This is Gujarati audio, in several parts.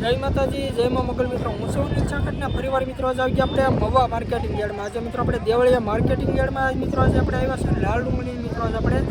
જય માતાજી, જય માં મગલ મિત્રો. હું છું અનિલ પરિવાર મિત્રો આજે આવી ગયા આપણે મવા માર્કેટિંગ યાર્ડમાં. આજે મિત્રો આપણે દેવળિયા માર્કેટિંગ યાર્ડમાં આજ મિત્રો આજે આપણે આવ્યા છે લાલ ડુંગળી મિત્રો આજે આપણે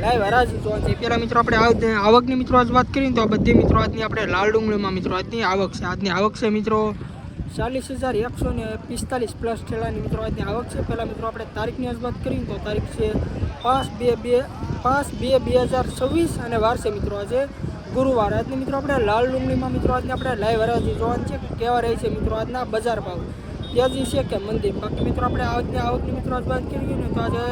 લાઈવ હરાજી જોવા છે. પહેલાં મિત્રો આપણે આવ- આવકની મિત્રો આજ વાત કરીએ તો આ બધી મિત્રો આજની આપણે લાલ ડુંગળીમાં મિત્રો આજની આવક છે. આજની આવક છે મિત્રો ચાલીસ હજાર એકસો ને પિસ્તાલીસ પ્લસ ઠેલાની મિત્રો આજની આવક છે. પહેલાં મિત્રો આપણે તારીખની આજ વાત કરીએ તો તારીખ છે પાંચ બે બે પાંચ બે બે હજાર છવ્વીસ અને વાર છે મિત્રો આજે ગુરુવાર. આજની મિત્રો આપણે લાલ ડુંગળીમાં મિત્રો આજને આપણે લાઈવ હરાજી જોવાનું છે કેવા રહે છે મિત્રો આજના બજાર ભાવ. ત્યાંથી છે કે મંદિર. બાકી મિત્રો આપણે આજની આવકની મિત્રો આજ વાત કરીએ ને તો આજે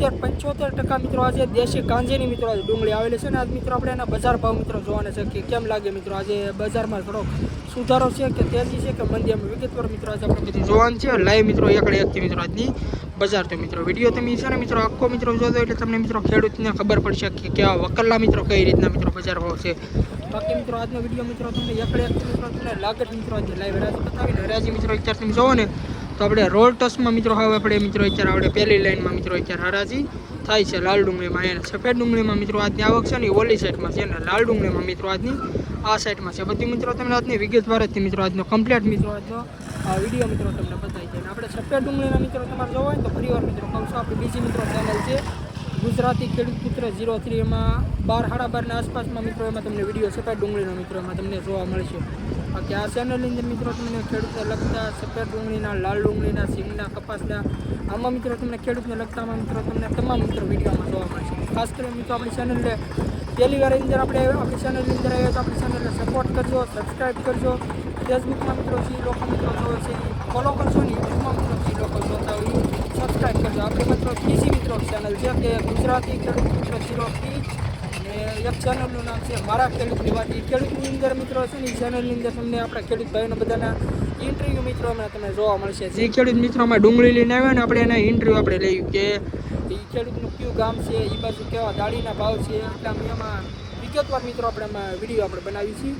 સિત્તેર પંચોતેર ટકા મિત્રો આજે દેશી કાંજીની મિત્રો આજે ડુંગળી આવેલી છે ને આજ મિત્રો આપણે એના બજાર ભાવ મિત્રો જોવાના છે કે કેમ લાગે મિત્રો આજે બજારમાં થોડોક સુધારો છે કે તેજી છે કે મંદી એમ વિગતવાર મિત્રો આજે આપણે બધું જોવાનું છે. લાઈવ મિત્રો એકડે એકથી મિત્રો આજની બજાર તો મિત્રો વીડિયો તમે છે ને મિત્રો આખો મિત્રો જોજો એટલે તમને મિત્રો ખેડૂતને ખબર પડશે કે કેવા વકલના મિત્રો કઈ રીતના મિત્રો બજાર ભાવ છે. બાકી મિત્રો આજનો વીડિયો મિત્રો તમને એકડે એક મિત્રો તમને લાગે છે મિત્રો આજે લાઈવ હરાજી બતાવીને હરાજી મિત્રો અત્યારે તમે જોવો ને તો આપણે રોડ ટસમાં મિત્રો, હવે આપણે મિત્રો અત્યારે આપણે પહેલી લાઇનમાં મિત્રો અત્યારે હરાજી થાય છે લાલ ડુંગળીમાં. એને સફેદ ડુંગળીમાં મિત્રો આજની આવક છે ને ઓલી સાઈડમાં છે અને લાલ ડુંગળીમાં મિત્રો આજની આ સાઈડમાં છે. બધી મિત્રો તમને આજની વિગતવાર જ મિત્રો આજનો કમ્પ્લીટ મિત્રો આજનો આ વીડિયો મિત્રો તમને બતાવી છે અને આપણે સફેદ ડુંગળીના મિત્રો તમારે જોવા હોય તો ફરીવાર મિત્રો કહું છું, આપણી બીજી મિત્રો ચેનલ છે ગુજરાતી ખેડૂત પુત્ર ઝીરો થ્રી એમાં બાર સાડા બારના આસપાસમાં મિત્રો, એમાં તમને વીડિયો સફેદ ડુંગળીનો મિત્રો, એમાં તમને જોવા મળશે. બાકી આ ચેનલની અંદર મિત્રો, તમને ખેડૂતને લગતા સફેદ ડુંગળીના, લાલ ડુંગળીના, સિંગના, કપાસના, આમાં મિત્રો તમને ખેડૂતને લગતામાં મિત્રો, તમને તમામ મિત્રો વિડીયોમાં જોવા મળશે. ખાસ કરીને મિત્રો, આપણી ચેનલને પહેલી વાર અંદર આપણે આપણી ચેનલની અંદર આવ્યા તો આપણી ચેનલને સપોર્ટ કરજો સબસ્ક્રાઈબ કરજો. ફેસબુકમાં મિત્રો જે લોકો મિત્રો જોવે છે. ફોલો કરશો ને યુટ્યુબમાં મિત્રો જે લોકો જોતા હોય. સબસ્ક્રાઈબ કરજો આપણે મિત્રો ત્રીજી મિત્રો ચેનલ છે કે ગુજરાતી ખેડૂત મિત્રો થ્રી અને એક ચેનલનું નામ છે મારા ખેડૂતની વાત ખેડૂતની અંદર મિત્રો છે ને, એ ચેનલની અંદર તમને આપણા ખેડૂત ભાઈઓને બધાના ઇન્ટરવ્યૂ મિત્રો અમે તમને જોવા મળશે. જે ખેડૂત મિત્રોમાં ડુંગળી લઈને આવ્યા ને, આપણે એના ઇન્ટરવ્યૂ આપણે લઈએ કે એ ખેડૂતનું કયું ગામ છે? એ બાજુ કેવા દાળીના ભાવ છે? એટલા એમાં વિગતવાર મિત્રો આપણે વીડિયો આપણે બનાવી છીએ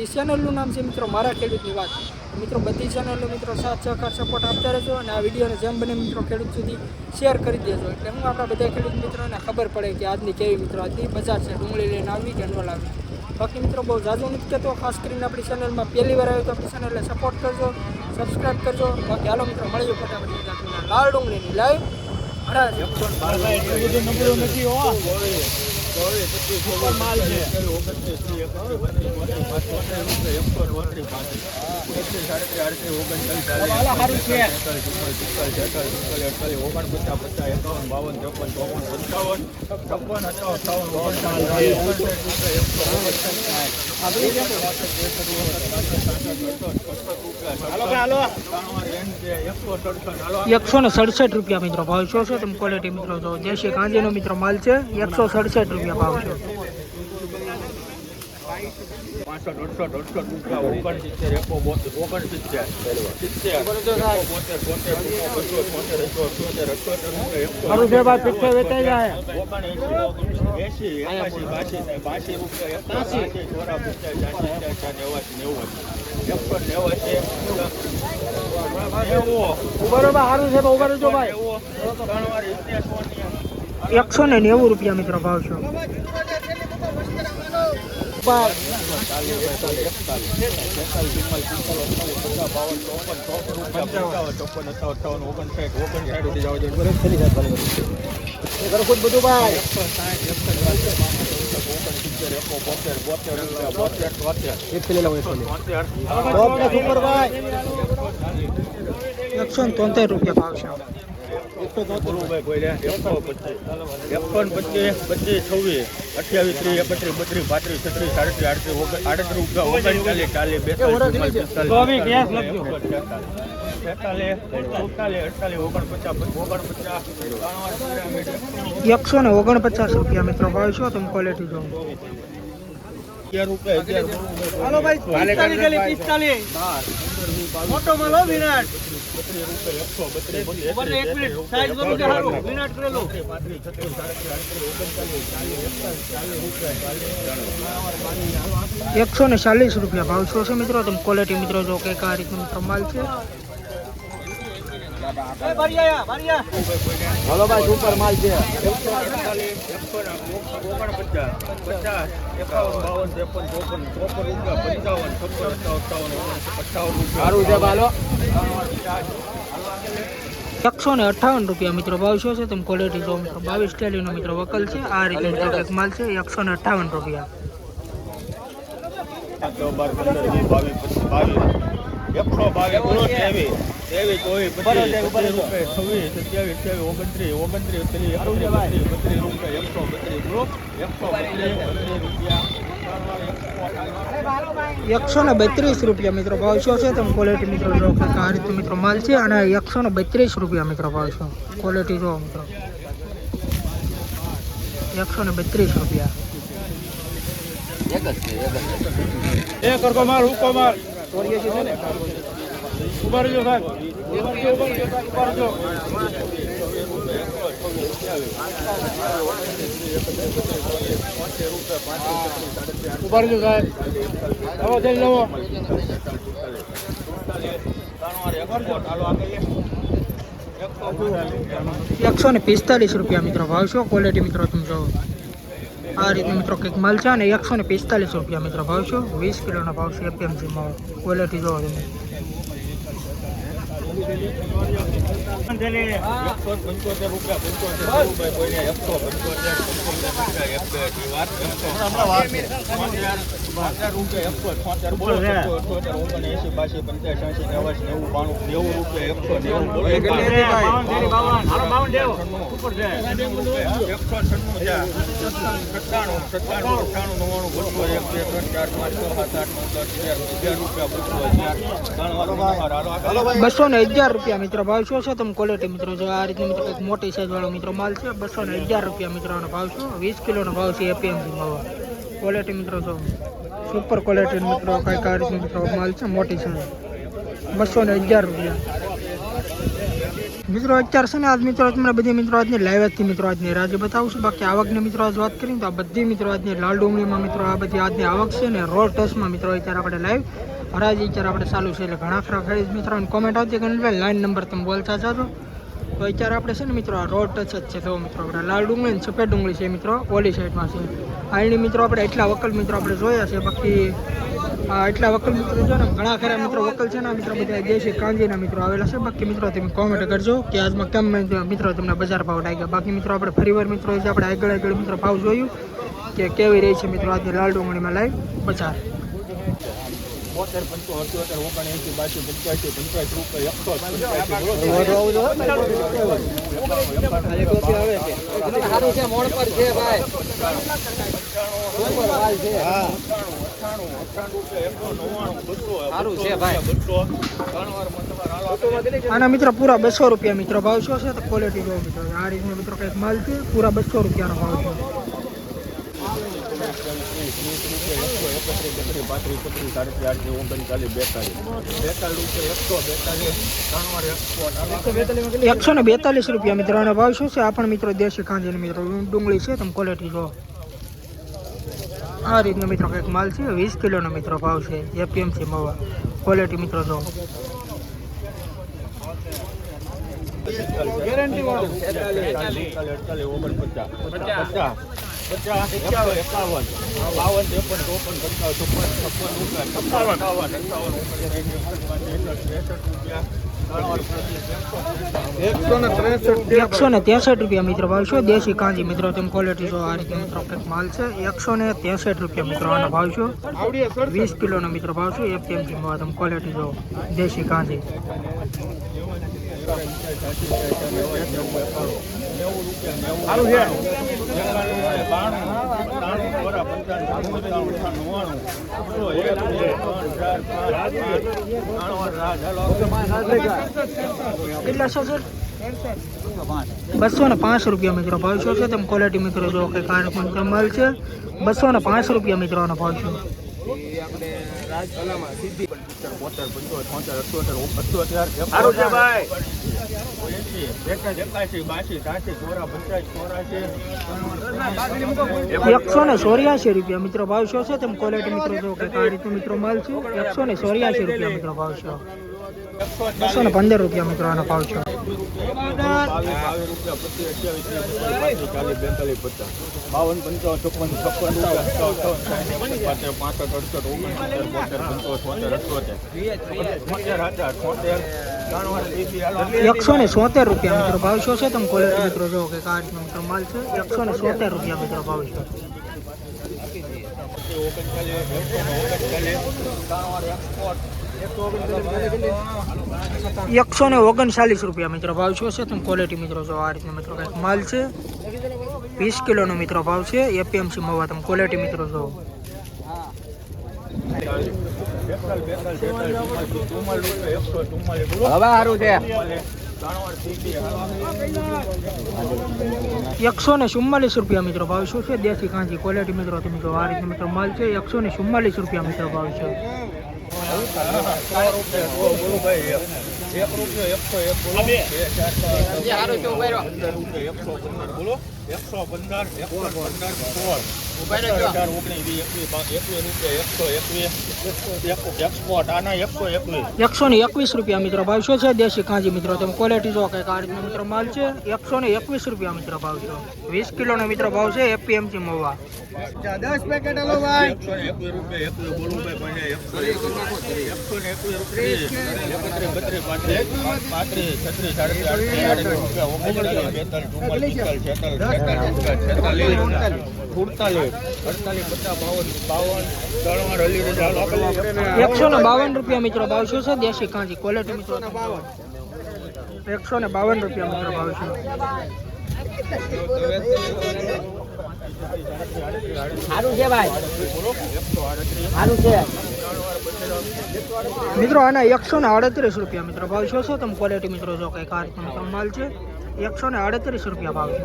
એ ચેનલનું નામ છે મિત્રો મારા ખેડૂતની વાત. મિત્રો બધી ચેનલો મિત્રો સાથ સહકાર સપોર્ટ આપતા રહેજો અને આ વિડીયોને જેમ બને મિત્રો ખેડૂત સુધી શેર કરી દેજો. એટલે હું આપણા બધા ખેડૂત મિત્રોને ખબર પડે કે આજની કેવી મિત્રો આજની બજાર છે. ડુંગળી લઈને આવી કે ન લાવી બાકી મિત્રો બહુ જાજુ નથી કહેતો ખાસ કરીને આપણી ચેનલમાં પહેલી વાર આવ્યો તો આપણી ચેનલને સપોર્ટ કરજો સબસ્ક્રાઈબ કરજો. બાકી હાલો મિત્રો મળજો ફટાફટ લાલ ડુંગળીની લાઈવ હરાજી એકસો ને સડસઠ રૂપિયા મિત્રો ભાવ શું છે? ક્વોલિટી મિત્રો જો દેશી ગાંધીનો મિત્રો માલ છે, એકસો સડસઠ રૂપિયા. ભાવ છે. પાંસઠ અડસઠ અડસઠ રૂપિયા ઓગણસિત્તેર એકો ઓગણસિત્તેર સિત્તેર બોતેર બોતેર બસો બોતેર એકસો અઠ્યોતેર અઠ્યોતેર રૂપિયા એકસો વેચાઈ જાય. ઓગણએંસી એસી એકાસી બાસી બાસી રૂપિયા એકાસી ચોરા પચાસ નેવાસી નેવાસી એકસો નેવાસી નેવું બરોબર સારું છે, ઊભા રહેજો ભાઈ. નેવું ત્રણ વાર ઇતિહાસ એકસો ને નેવું રૂપિયા મિત્રો ભાવ છે. એકસો ને તોતેર રૂપિયા ભાવ છે. અઠ્યાવીસ બત્રીસ પાંત્રીસ છત્રીસ સાડત્રીસ આડત્રીસ આડત્રીસ ઓગણચાલીસ ચાલીસ બેતાલીસ એકસો ને ઓગણપચાસ રૂપિયા મિત્રો ભાવ છો, તમે ક્વોલિટી જો અગિયાર રૂપિયા અગિયાર હાલો ભાઈ પિસ્તાલીસ પિસ્તાલીસ. મોટો માલ વિરાટ. એકસો ને ચાલીસ રૂપિયા ભાવ. છો છે મિત્રો? તમે ક્વોલિટી મિત્રો જો કે આ રીતનો મિત્રો માલ છે. હલો ભાઈ સુપર માલ છે? અઠાવન અઠાવન સારું છે ભાલો. એકસો ને અઠાવન રૂપિયા મિત્રો ભાવ શું છે? તમે ક્વોલિટી જો મિત્રો બાવીસ ટેલીનો મિત્રો વકલ છે. આ રીતે એક માલ છે એકસો ને અઠ્ઠાવન રૂપિયા. બાવીસ બાવીસ. એકસો બાવીસ બોલો ત્રેવીસ ચોવીસ પચીસ પચીસ રૂપિયા છવ્વીસ સત્યાવીસ અઠ્યાવીસ ઓગણત્રીસ ઓગણત્રીસ ત્રીસ બત્રીસ બત્રીસ રૂપિયા એકસો બત્રીસ બોલો એકસો બત્રીસ બત્રીસ રૂપિયા એકસો ને બત્રીસ રૂપિયા મિત્રો ભાવ શું છે તમે ક્વોલિટી મિત્રો જો કે આ રીતે મિત્રો માલ છે અને એકસો ને બત્રીસ રૂપિયા મિત્રો ભાવ છે ક્વોલિટી જો મિત્રો એકસો ને બત્રીસ રૂપિયા એક જ છે એક જ એ કરકો માલ હુકો માલ ઊભા રહેજો સાહેબ ઊભા રહેજો ઊભા રહેજો સાહેબ આવો જઈ લવો એકસો ને પિસ્તાલીસ રૂપિયા મિત્રો ભાવ છો ક્વોલિટી મિત્રો તમે જો આ રીતે મિત્રો કંઈક માલ છે અને એકસો ને પિસ્તાલીસ રૂપિયા મિત્રો ભાવ છો, વીસ કિલોનો ભાવ છે એપીએમસીમાં ક્વોલિટી જોવો તમે. એકસો પંચોતેર રૂપિયા પંચોતેર રૂપિયા કોઈને એકસો પંચોતેર પંચોતેર રૂપિયા સત્તાણું સત્તાણું નવ્વાણું બસો ને અગિયાર રૂપિયા મિત્રો ભાવ શું છે? તમે ક્વોલિટી મિત્રો જો આ રીતે મિત્રો એક મોટી સાઈઝ વાળો મિત્રો માલ છે, બસો ને અગિયાર રૂપિયા મિત્રોનો ભાવ છે. વીસ કિલોનો ભાવ છે એપીએમસી ભાવ. ક્વોલિટી મિત્રો જો સુપર ક્વોલિટી મિત્રો કઈ કઈ મિત્રો માલ છે, મોટી સાઈઝ બસો ને અગિયાર રૂપિયા. મિત્રો, અત્યારે છે ને આજ મિત્રો તમને બધી મિત્રો આજની આજથી મિત્રો આજની રાજ્ય બતાવું છું. બાકી આવકની મિત્રો આજ વાત કરીને તો આ બધી મિત્રો આજની લાલ ડુંગળીમાં મિત્રો આ બધી આજની આવક છે ને રોડ ટચમાં મિત્રો અત્યારે આપણે લાઈવ હરાજી અત્યારે આપણે ચાલુ છે એટલે ઘણા ખરા ખરીદ મિત્રો કોમેન્ટ આવતી કે લાઈન નંબર તમે બોલતા જાજો. તો અત્યારે આપણે છે ને મિત્રો આ રોડ ટચ જ છે. તો મિત્રો, આપણે લાલ ડુંગળી ને સફેદ ડુંગળી છે મિત્રો, ઓલી સાઈડમાં છે. આની મિત્રો આપણે એટલા વકલ મિત્રો આપણે જોયા છે. બાકી એટલા વકલ મિત્રો છે ને, ઘણા ખરા મિત્રો વકલ છે ને મિત્રો બધા છે કાંજીના મિત્રો આવેલા છે. બાકી મિત્રો તમે કોમેન્ટ કરજો કે આજમાં કેમ મિત્રો તમને બજાર ભાવ લાગ્યા બાકી મિત્રો આપણે ફરીવાર મિત્રો જે આપણે આગળ આગળ મિત્રો ભાવ જોયું કે કેવી રહી છે મિત્રો આજે લાલ ડુંગળીમાં લાઈવ બજાર. બોતેર પંચો અઠ્યોતેર ઓગણએંસી બાસી પંચ્યાસી પંચાસી રૂપિયા એકસો પંચ્યાસી આના મિત્રો પૂરા બસો રૂપિયા મિત્રો ભાવ શું છે? તો ક્વોલિટી જોવો મિત્રો. આ રીતનું મિત્રો કંઈક માલ છે, પૂરા બસો રૂપિયાનો ભાવ છે. એકસો ને બેતાલીસ રૂપિયા મિત્રો. અને ભાવ શું છે? આ પણ મિત્રો દેશી કાંજીની મિત્રો ડુંગળી છે, તમે ક્વોલિટી જો આ રીતનો મિત્રો કંઈક માલ છે વીસ કિલોનો મિત્રો ભાવ છે એપીએમસી મવા ક્વોલિટી મિત્રો જો ગેરંટી વાળો એકસો ને ત્રેસઠ રૂપિયા મિત્રો ભાવ છે. દેશી કાંજી મિત્રો, તમે ક્વોલિટી જો આ રીતે મિત્રો કંઈક માલ છે, એકસો ને ત્રેસઠ રૂપિયા મિત્રો આનો ભાવ છે. વીસ કિલોનો મિત્રો ભાવ છે એપીએમસી મવા ક્વોલિટી જો દેશી કાંજી. સારું છે બાણું ત્રાણું ચોરા પંચાણું પંચાણું નવ્વાણું એકસો એક બે ત્રણ ચાર પાંચ પાંચ ત્રણ વાર રાહ ચાલો કેટલા છે સર બસો ને પાંચ રૂપિયા મિત્રો ભાવ છો છે? તમે ક્વોલિટી મિત્રો જો કે કાર્યક્રમ માલ છે, બસો ને પાંચ રૂપિયા મિત્રોનો ભાવ છે. બોતેર પંચોતેર છોતેર અઠ્યોતેર અઠ્યોતેર સારું છે ભાઈ. એસી એકાસી ને ચોર્યાસી રૂપિયા મિત્રો ભાવ શો છે? તમે ક્વોલિટી મિત્રો જો કે આ રીતે મિત્રો માલ છે. એકસો ને ચોર્યાસી રૂપિયા મિત્રો ભાવ છે. બસો ને પંદર રૂપિયા મિત્રો આનો ભાવ છે. એકસો ને સોતેર રૂપિયા મિત્રો ભાવ શું છે? તમે ક્વોલિટી મિત્રો જો કે આ રીતનો મિત્રો માલ છે. એકસો ને સોતેર રૂપિયા મિત્રો ભાવ છે. ઓગણચાલીસ ઓગણચાલીસ એકસો ને ઓગણચાલીસ રૂપિયા મિત્રો ભાવ શું છે તમે ક્વોલિટી મિત્રો જો આ રીતના મિત્રો કંઈક માલ છે. વીસ કિલોનો મિત્રો ભાવ છે. એપીએમસી મવા તમે ક્વોલિટી મિત્રો જો. એકસો ને ચુમ્માલીસ રૂપિયા મિત્રો ભાવ શું છે? દેશી કાંજી ક્વોલિટી મિત્રો તમે જો આ રીતના મિત્રો માલ છે. એકસો ને ચુમ્માલીસ રૂપિયા મિત્રો ભાવ છે. એક રૂપિયો એકસો એક બોલો. બે ચાર પાંચ જે સારું છે ઊભા રહ્યો પંદર રૂપિયા એકસો પંદર બોલો. એકસો પંદર એકસો પંદર સોળ. ઊભા રહ્યો ચાર ઓગણીસ વીસ એકવીસ બા- એકવીસ રૂપિયા એકસો એકવીસ એક- એક્સપોર્ટ આના એકસો એકવીસ. એકસો ને એકવીસ રૂપિયા મિત્રો ભાવ શું છે દેશી કાંજી મિત્રો. તમે ક્વોલિટી જો કંઈક આ રીતનો મિત્રો માલ છે એકસો ને એકવીસ રૂપિયા મિત્રો ભાવ છે. વીસ કિલોનો મિત્રો ભાવ છે એપીએમસી મવા. દસ પેકેટ હલો ભાઈ. એકસો ને એકવીસ રૂપિયા એકવીસ બોલું ભાઈ મને એકસો એકવીસ એકસો ને એકવીસ રૂપિયા. એકત્રીસ બત્રીસ પાંત્રીસ પાંત્રીસ છત્રીસ સાડત્રીસ આડત્રીસ આડત્રીસ રૂપિયા ઓગણચાલીસ બેતાલીસ ચુમ્માલીસ પિસ્તાલીસ છેતાલીસ એકસો ને બાવન રૂપિયા મિત્રો ભાવ શું છે? દેશી કાંજી ક્વોલિટી મિત્રો. એકસો ને બાવન રૂપિયા મિત્રો ભાવ છે. સારું છે ભાઈ. છે. મિત્રો આના એકસો ને અડત્રીસ રૂપિયા મિત્રો ભાવ શું છે? તમે ક્વોલિટી મિત્રો જો કંઈક આ રીતનો માલ છે એકસો ને અડત્રીસ રૂપિયા ભાવ છે.